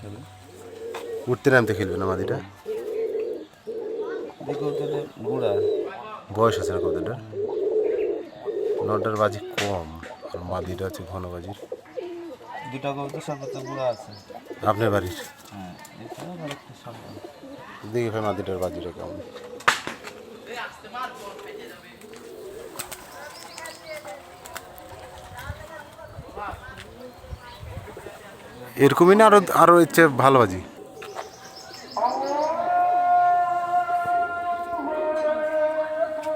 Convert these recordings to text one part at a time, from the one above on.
খেলে উঠতে নামতে খেলবে না মাদিটা? বুড়া বয়স আছে না কতটা নটার বাজি কম আর মাদিটা আছে ঘন বাজির। দুটা কবুতর সর্বোচ্চ বুড়া আছে। আপনার বাড়ির? হ্যাঁ দেখি ভাই মাদিটার বাজিটা কেমন। এরকমই না আরও আরও ইচ্ছে ভালো বাজি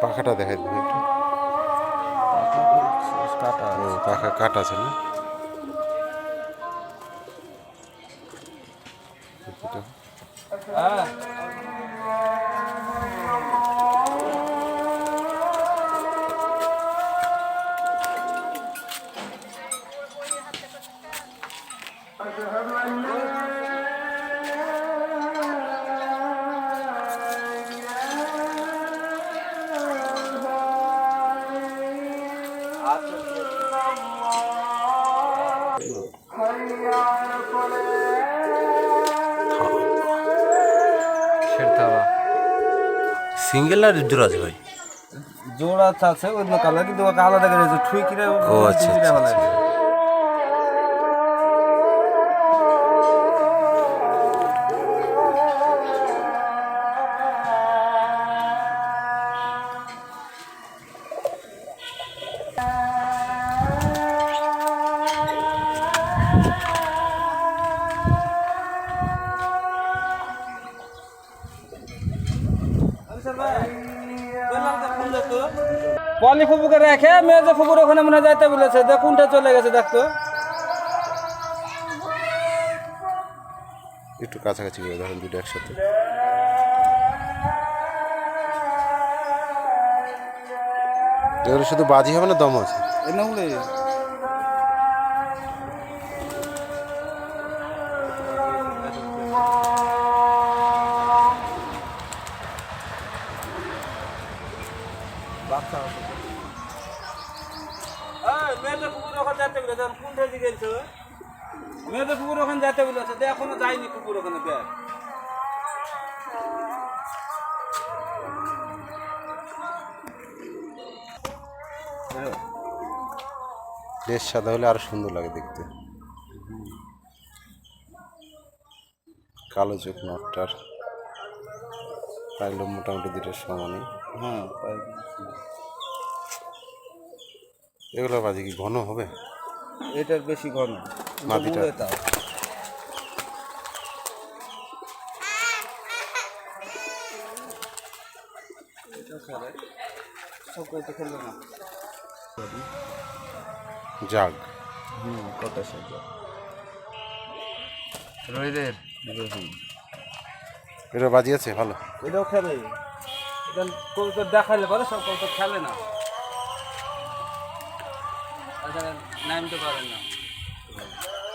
পাখাটা দেখাই দেবে একটু। পাখা কাট আছে না? এটা হ্যাঁ। সিঙ্গেল না জোড়া আছে ভাই জোড়া আছে অন্য কালার কিন্তু ওকে আলাদা করে যে ঠুই কিনে ও, আচ্ছা, আচ্ছা, আচ্ছা। পলি ফুপুকে রেখে মেয়ে ফুপুর ওখানে মনে হয় যাইতে বলেছে দেখ কোনটা চলে গেছে দেখতো একটু কাছাকাছি করে ধরেন দুটো একসাথে। এগুলো শুধু বাজি হবে না দম আছে? মেয়েদের পুকুর ওখানে যাইতে বলেছে কোনটা দিকে গেছো মেয়েদের পুকুর ওখানে যাইতে বলেছে তো এখনও যায়নি পুকুর ওখানে দেখ বেশ সাদা হলে আরও সুন্দর লাগে দেখতে। কালো চোখ নটটার পাইলো মোটামুটি দুটোর সমানই। হ্যাঁ এগুলো বাজি কি ঘন হবে? এটার বেশি ঘন মাটিটা। জাগ। হুম কত রোহিতের এটা বাজি আছে ভালো। এটাও খেলে। এটা কবুতর দেখাইলে পারে সব কবুতর খেলে না। নামতে পারে না।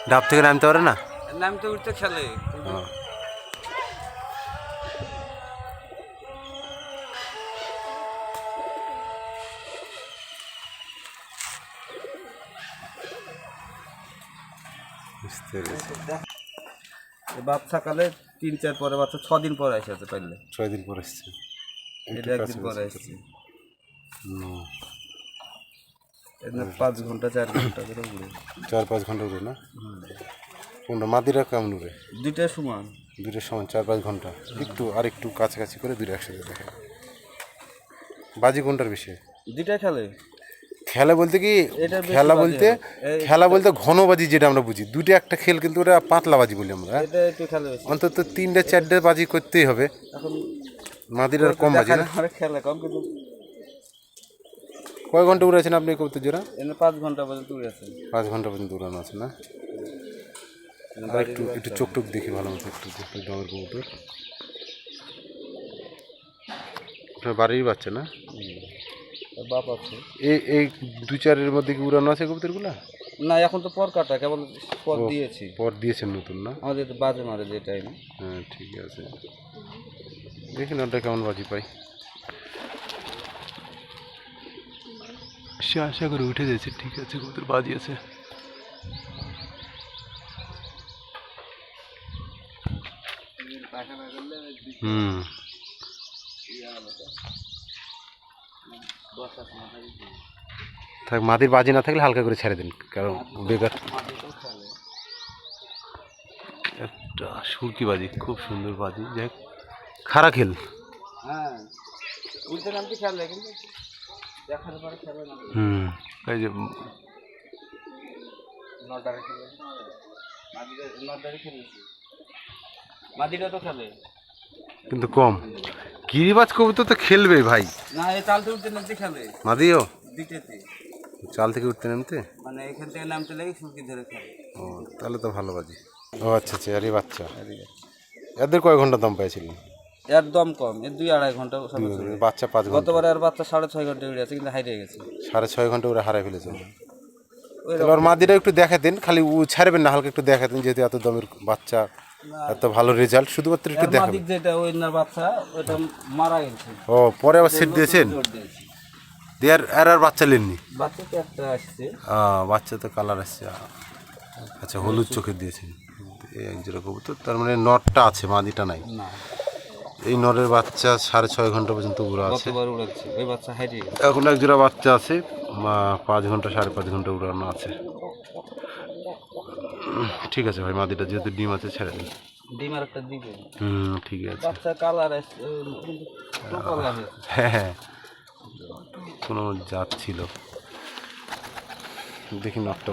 ডাব থেকে নামতে পারে না? নামতে উঠতে খেলে কিন্তু হ্যাঁ। বুঝতে পেরেছি। এই বাচ্চা কালে তিন চার পরে বাচ্চা ছ দিন পরে এসেছে পাইলে। ছয় দিন পর এটা একদিন পরে এসেছে পাঁচ ঘণ্টা চার ঘণ্টা করে উড়ে চার পাঁচ ঘণ্টা উড়ে না? কোনটা মাদিরা কেমন উড়ে দুইটাই সমান। দুটোর সময় চার পাঁচ ঘণ্টা। একটু আর একটু কাছাকাছি করে দুটো একসাথে দেখে। বাজি কোনটার বেশি? দুইটাই খেলে। খেলা বলতে কি খেলা বলতে খেলা বলতে ঘন বাজি যেটা আমরা বুঝি। দুটো একটা খেল কিন্তু ওটা পাতলা বাজি বলি আমরা। অন্তত তিনটে চারটে বাজি করতেই হবে। এখন মাদিরার কম বাজি না? খেলে কম কিন্তু কয় ঘণ্টা উড়েছেন আপনি কবুতর জোড়া? এনে পাঁচ ঘণ্টা পর্যন্ত উড়েছে পাঁচ ঘণ্টা পর্যন্ত উড়ানো আছে না? আর একটু একটু চোখ টোক দেখি ভালো মতো একটু একটু ডমের কবুতর। বাড়ির বাচ্চা না? বাপ আছে। এই এই দু চারের মধ্যে কি উড়ানো আছে কবুতরগুলা? না এখন তো পর কাটা কেবল পর দিয়েছি। পর দিয়েছেন নতুন না? আমাদের তো বাজে মারে যেটাই না হ্যাঁ ঠিক আছে। দেখি না ওটা কেমন বাজি পাই সে আশা করে উঠে যাচ্ছে ঠিক আছে বাজি আছে হুম। থাক মাটির বাজি না থাকলে হালকা করে ছেড়ে দিন কারণ বেকার। একটা সুরকি বাজি খুব সুন্দর বাজি। যাই হোক, খারা খেল। হ্যাঁ হুম। এই যে কিন্তু কম। গিরিবাজ কবুতর তো খেলবে ভাই। না এই তালতে উঠতে নামতে খেলে। মাদিও? দিতেতে চাল থেকে উঠতে নামতে? মানে এখান থেকে নামতে লাগে সুরকি ধরে খেলে। ও তাহলে তো ভালো বাজি। ও আচ্ছা আচ্ছা আরে বাচ্চা। এদের কয় ঘণ্টা দাম পেয়েছিলেন? এর দম কম এর দুই আড়াই ঘণ্টা। বাচ্চা পাঁচ ঘণ্টা। গতবার আর বাচ্চা সাড়ে ছয় ঘণ্টা উড়ে আছে কিন্তু হারিয়ে গেছে। সাড়ে ছয় ঘণ্টা ওরা হারাই ফেলেছে। তাহলে ওর মাদিটা একটু দিন খালি উ ছাড়বেন না হালকা একটু দেখাতেন যেহেতু এত দমের বাচ্চা এত ভালো রেজাল্ট শুধুমাত্র একটু দেখাবেন মাদিক যেটা ওই নার বাচ্চা ওটা মারা গেছে। ও পরে আবার সিট দিয়েছেন? জোর দিয়েছে। দিয়ে আর আর আর বাচ্চা নেননি? বাচ্চা তো একটা আসছে। আহ, বাচ্চা তো কালার আসছে আচ্ছা হলুদ চোখে দিয়েছেন। এই এক জোড়া কবুতর তার মানে নটটা আছে মাদিটা নাই। না। এই নরের বাচ্চা সাড়ে ছয় ঘণ্টা পর্যন্ত উড়া আছে। এখন এক জোড়া বাচ্চা আছে পাঁচ ঘণ্টা সাড়ে পাঁচ ঘণ্টা উড়ানো আছে। ঠিক আছে ভাই মাদিটা যেহেতু ডিম আছে ছেড়ে দিন। ডিম আর একটা দিবে। হুম ঠিক আছে। বাচ্চা কালার হ্যাঁ হ্যাঁ। কোনো জাত ছিল। দেখি নটটা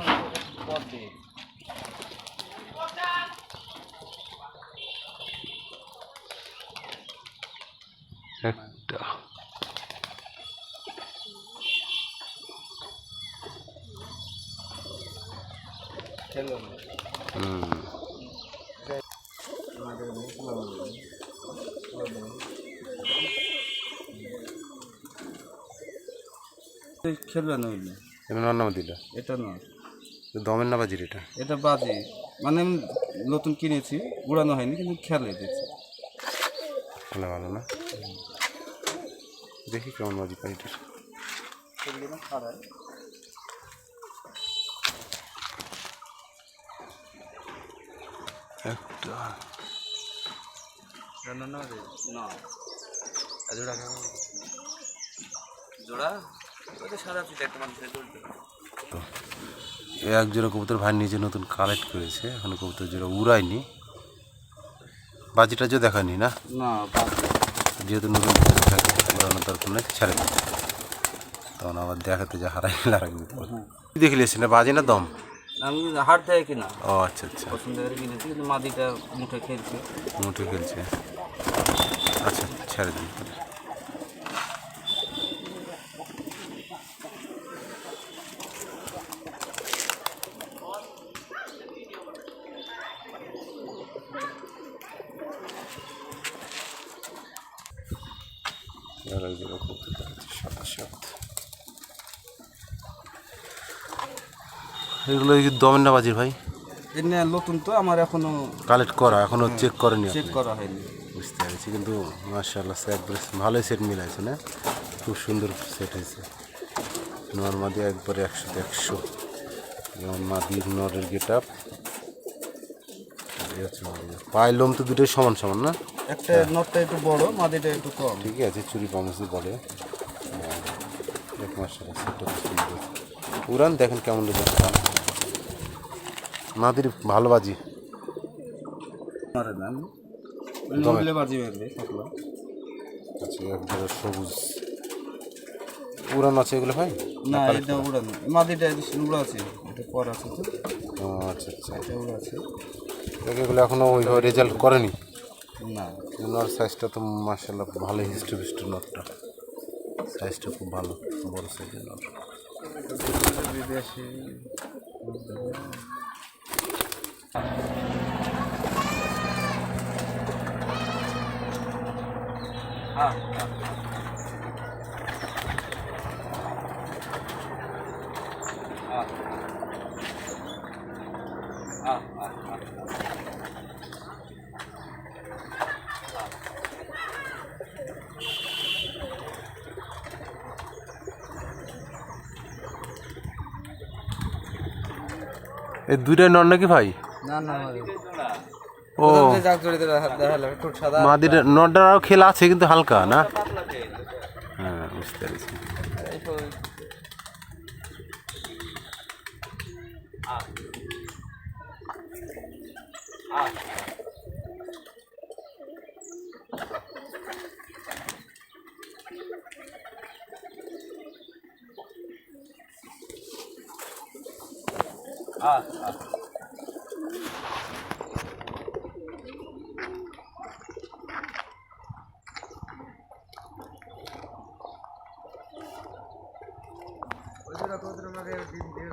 একটা। খেলবে না ওইগুলো এটা নর নামা দিলা? এটা না দমের না বাজির এটা? এটা বাজে। মানে নতুন কিনেছি উড়ানো হয়নি কিন্তু খেলে ভালো ভালো না? দেখি কেমন বাজি পাই এটার একটা। না না রে। না। জোড়া জোড়া? সারা পিঠা একটা মানুষের এক জোড়া কবুতর ভাই নিজে নতুন কালেক্ট করেছে এখন কবুতর জোড়া উড়ায়নি। বাজিটা যে দেখায়নি না? না বাজে যেহেতু নতুন থাকে উড়ানোর দরকার নেই ছেড়ে দিই তখন আবার দেখাতে যা হারাই লাগবে দেখে লিয়েছে না বাজে না দম? আমি হাট থেকে কিনা? ও আচ্ছা আচ্ছা। পছন্দ করে কিনেছি কিন্তু মাদিটা মুখে খেলছে। মুঠে খেলছে। আচ্ছা ছেড়ে দিন। জোড়া কবুতর দেখাচ্ছি, সাত সাত। এগুলো কি দমের না বাজির ভাই। এমনি নতুন তো আমার এখনও কালেক্ট করা এখনও চেক করেনি চেক করা হয়নি। বুঝতে পেরেছি কিন্তু মার্শাল্লাহ সেট ভালোই সেট মিলাইছে না? খুব সুন্দর সেট হয়েছে। নর মাদি একবারে একশোতে একশো। যেমন মাদির নরের গেট আপ পায়ের লোম তো দুটোই সমান সমান না? একটা নটটা একটু বড় মাদিটা একটু কম। ঠিকই আছে চুরি পামসি বলে। এক মার্শাল্লাহ সেটটা উড়ান দেখেন কেমন মাদির ভালো বাজি। সকলা আচ্ছা সবুজ। উড়ান আছে এগুলো ভাই? না এটা উড়ানো মাদিটা উড়া আছে এটা পর আছে তো। আচ্ছা আচ্ছা। এটা উড়া আছে। এগুলো এখনও ওইভাবে রেজাল্ট করেনি। না নর সাইজটা তো মার্শাল্লাহ ভালো হিস্ট্রি ফিস্ট্রি নটটা সাইজটা খুব ভালো, বড় সাইজের নট বিদেশি হ্যাঁ হ্যাঁ এই দুইটাই নর নাকি ভাই? না না ও। মাদির নড্ডার আরও খেলা আছে কিন্তু হালকা না? হ্যাঁ বুঝতে পেরেছি। এই তো- আহ আহ আহ। ওইগুলো কবুতর আমাকে ডিম দিয়ে